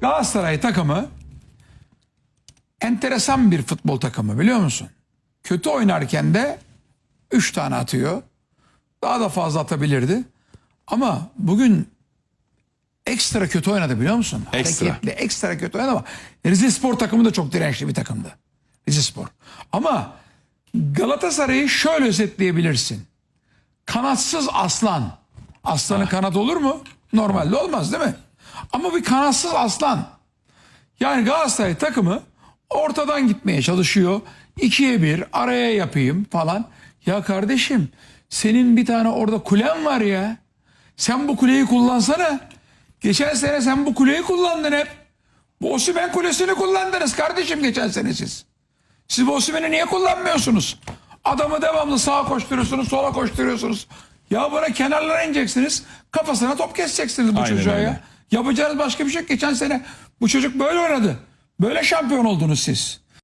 Galatasaray takımı enteresan bir futbol takımı biliyor musun? Kötü oynarken de 3 tane atıyor. Daha da fazla atabilirdi. Ama bugün ekstra kötü oynadı biliyor musun? Ekstra. Hareketli, ekstra kötü oynadı ama Rize Spor takımı da çok dirençli bir takımdı. Rize Spor. Ama Galatasaray'ı şöyle özetleyebilirsin. Kanatsız aslan. Aslanın kanat olur mu? Normalde olmaz değil mi? Ama bir kanatsız aslan. Yani Galatasaray takımı ortadan gitmeye çalışıyor. İkiye bir araya yapayım falan. Ya kardeşim senin bir tane orada kulen var ya. Sen bu kuleyi kullansana. Geçen sene sen bu kuleyi kullandın hep. Bu Osimhen kulesini kullandınız kardeşim geçen sene siz. Siz bu Osimhen'i niye kullanmıyorsunuz? Adamı devamlı sağa koşturuyorsunuz, sola koşturuyorsunuz. Ya bana kenarlara ineceksiniz. Kafasına top keseceksiniz bu Aynen çocuğa öyle. ya. Yapacağınız başka bir şey yok. Geçen sene bu çocuk böyle oynadı. Böyle şampiyon oldunuz siz.